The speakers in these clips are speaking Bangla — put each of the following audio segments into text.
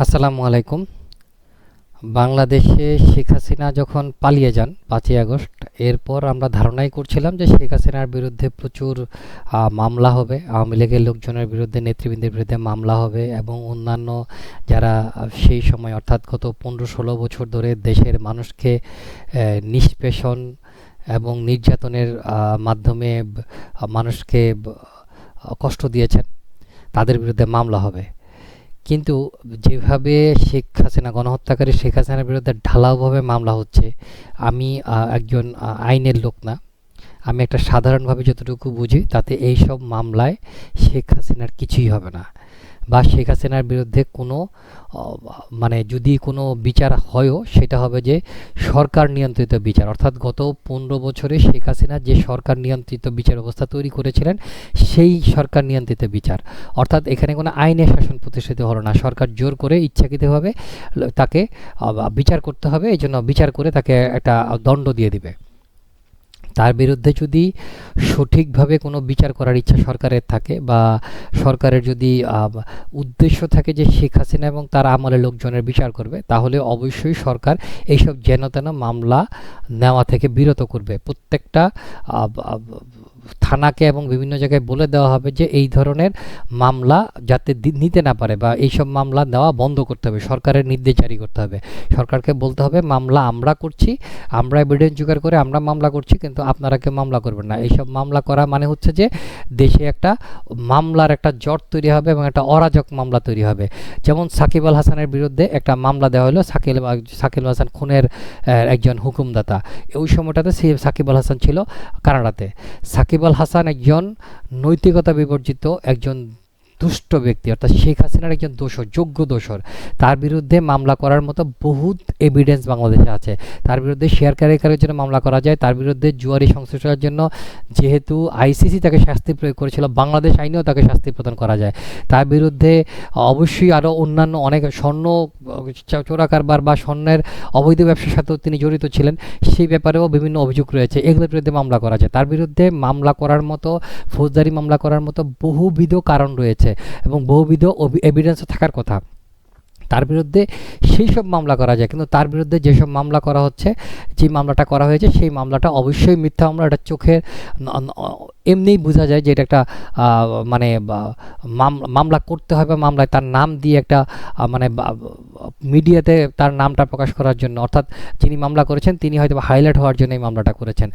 আসসালামু আলাইকুম। বাংলাদেশে শেখ হাসিনা যখন পালিয়ে যান পাঁচই আগস্ট, এরপর আমরা ধারণাই করছিলাম যে শেখ হাসিনার বিরুদ্ধে প্রচুর মামলা হবে। আওয়ামী লীগের লোকজনের বিরুদ্ধে, নেতৃবৃন্দের বিরুদ্ধে মামলা হবে এবং অন্যান্য যারা সেই সময় অর্থাৎ গত পনেরো ষোলো বছর ধরে দেশের মানুষকে নিষ্পেষণ এবং নির্যাতনের মাধ্যমে মানুষকে কষ্ট দিয়েছেন, তাদের বিরুদ্ধে মামলা হবে। কিন্তু যেভাবে শেখ হাসিনা, গণহত্যাকারী শেখ হাসিনার বিরুদ্ধে ঢালাওভাবে মামলা হচ্ছে, আমি একজন আইনের লোক না। আমি একটা সাধারণভাবে যতটুকু বুঝি, তাতে এই সব মামলায় শেখ হাসিনার কিছুই হবে না। বা শেখ হাসিনার বিরুদ্ধে কোনো মানে যদি কোনো বিচার হয়ও, সেটা হবে যে সরকার নিয়ন্ত্রিত বিচার। অর্থাৎ গত পনেরো বছরে শেখ হাসিনা যে সরকার নিয়ন্ত্রিত বিচার ব্যবস্থা তৈরি করেছিলেন, সেই সরকার নিয়ন্ত্রিত বিচার। অর্থাৎ এখানে কোনো আইনের শাসন প্রতিষ্ঠিত হলো না। সরকার জোর করে ইচ্ছাকৃতভাবে তাকে বিচার করতে হবে, এই জন্য বিচার করে তাকে একটা দণ্ড দিয়ে দিবে। তার বিরুদ্ধে যদি সঠিকভাবে কোনো বিচার করার ইচ্ছা সরকারের থাকে বা সরকারের যদি উদ্দেশ্য থাকে যে শেখ হাসিনা এবং তার আমলে লোকজনের বিচার করবে, তাহলে অবশ্যই সরকার এইসব যেন তেন মামলা নেওয়া থেকে বিরত করবে। প্রত্যেকটা থানাকে এবং বিভিন্ন জায়গায় বলে দেওয়া হবে যে এই ধরনের মামলা যাতে নিতে না পারে বা এইসব মামলা দেওয়া বন্ধ করতে হবে, সরকারের নির্দেশ জারি করতে হবে। সরকারকে বলতে হবে, মামলা আমরা করছি, আমরা এভিডেন্স জোগাড় করে আমরা মামলা করছি, কিন্তু আপনারা কেউ মামলা করবেন না। এইসব মামলা করা মানে হচ্ছে যে দেশে একটা মামলার একটা জট তৈরি হবে এবং একটা অরাজক মামলা তৈরি হবে। যেমন সাকিব আল হাসানের বিরুদ্ধে একটা মামলা দেওয়া হলো সাকিব সাকিব হাসান খুনের একজন হুকুমদাতা। ওই সময়টাতে সাকিব আল হাসান ছিল কানাডাতে। সাকিব আল হাসান একজন নৈতিকতা বিবর্জিত একজন দুষ্ট ব্যক্তি, অর্থাৎ শেখ হাসিনার একজন দোষর, যোগ্য দোষর, তার বিরুদ্ধে মামলা করার মতো বহুত এভিডেন্স বাংলাদেশে আছে। তার বিরুদ্ধে শেয়ার ক্যারিকারের জন্য মামলা করা যায়, তার বিরুদ্ধে জুয়ারি সংশ্লিষ্টতার জন্য যেহেতু আইসিসি তাকে শাস্তি প্রয়োগ করেছিল, বাংলাদেশ আইনেও তাকে শাস্তি প্রদান করা যায়। তার বিরুদ্ধে অবশ্যই আরও অন্যান্য অনেক স্বর্ণ, চোরা কারবার বা স্বর্ণের অবৈধ ব্যবসার সাথেও তিনি জড়িত ছিলেন, সেই ব্যাপারেও বিভিন্ন অভিযোগ রয়েছে। এগুলোর বিরুদ্ধে মামলা করা যায়। তার বিরুদ্ধে মামলা করার মতো, ফৌজদারি মামলা করার মতো বহুবিধ কারণ রয়েছে। এবং বহুবিধ এভিডেন্সও থাকার কথা। তার বিরুদ্ধে সেই সব মামলা করা যায়। কিন্তু তার বিরুদ্ধে যেসব মামলা করা হচ্ছে, যে মামলাটা করা হয়েছে, সেই মামলাটা অবশ্যই মিথ্যা মামলা। এটা চোখের এমনিই বোঝা যায় যে এটা একটা মানে মাম- মামলা করতে হবে মামলায়। তার নাম দিয়ে একটা মানে মিডিয়াতে তার নামটা প্রকাশ করার জন্য। অর্থাৎ যিনি মামলা করেছেন, তিনি হয়তো হাইলাইট হওয়ার জন্য এই মামলাটা করেছেন।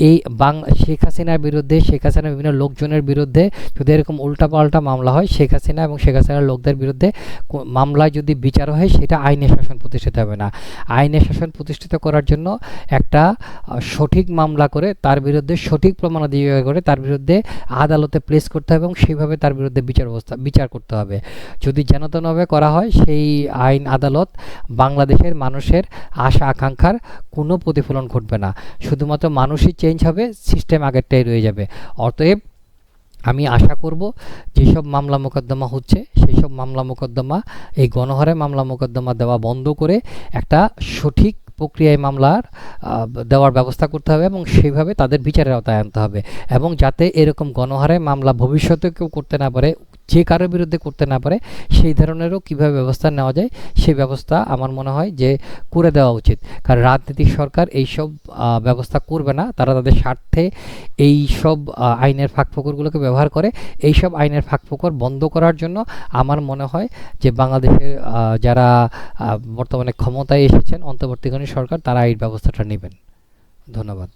এই বাং, শেখ হাসিনার বিরুদ্ধে, শেখ হাসিনার বিভিন্ন লোকজনের বিরুদ্ধে যদি এরকম উল্টাপাল্টা মামলা হয়, শেখ হাসিনা এবং শেখ হাসিনার লোকদের বিরুদ্ধে মামলায় যদি বিচার হয়, সেটা আইনের শাসন প্রতিষ্ঠিত হবে না। আইনের শাসন প্রতিষ্ঠিত করার জন্য একটা সঠিক মামলা করে তার বিরুদ্ধে সঠিক প্রমাণ জোগাড় করে তার বিরুদ্ধে আদালতে প্লেস করতে হবে এবং সেইভাবে তার বিরুদ্ধে বিচার ব্যবস্থা বিচার করতে হবে। যদি যেনতেনভাবে করা হয়, সেই আইন আদালত বাংলাদেশের মানুষের আশা আকাঙ্ক্ষার কোনো প্রতিফলন ঘটবে না। শুধুমাত্র মানুষই চেঞ্জ হবে সিস্টেম আগেরটাই রয়ে যাবে। অতএব আমি আশা করব যেসব মামলা মোকদ্দমা হচ্ছে সেই সব মামলা মোকদ্দমা, এই গণহারে মামলা মোকদ্দমা দেওয়া বন্ধ করে একটা সঠিক প্রক্রিয়ায় মামলার দেওয়ার ব্যবস্থা করতে হবে এবং সেইভাবে তাদের বিচারের আওতায় আনতে হবে। এবং যাতে এরকম গণহারে মামলা ভবিষ্যতে কেউ করতে না পারে যে কারোর বিরুদ্ধে করতে না পারে, সেই ধরনেরও কীভাবে ব্যবস্থা নেওয়া যায় সেই ব্যবস্থা আমার মনে হয় যে করে দেওয়া উচিত। কারণ রাজনৈতিক সরকার এইসব ব্যবস্থা করবে না। তারা তাদের স্বার্থে এই সব আইনের ফাঁকফোকরগুলোকে ব্যবহার করে। এই সব আইনের ফাঁকফোকর বন্ধ করার জন্য আমার মনে হয় যে বাংলাদেশের যারা বর্তমানে ক্ষমতায় এসেছেন, অন্তর্বর্তীকালীন সরকার, তারা এই ব্যবস্থাটা নেবেন। ধন্যবাদ।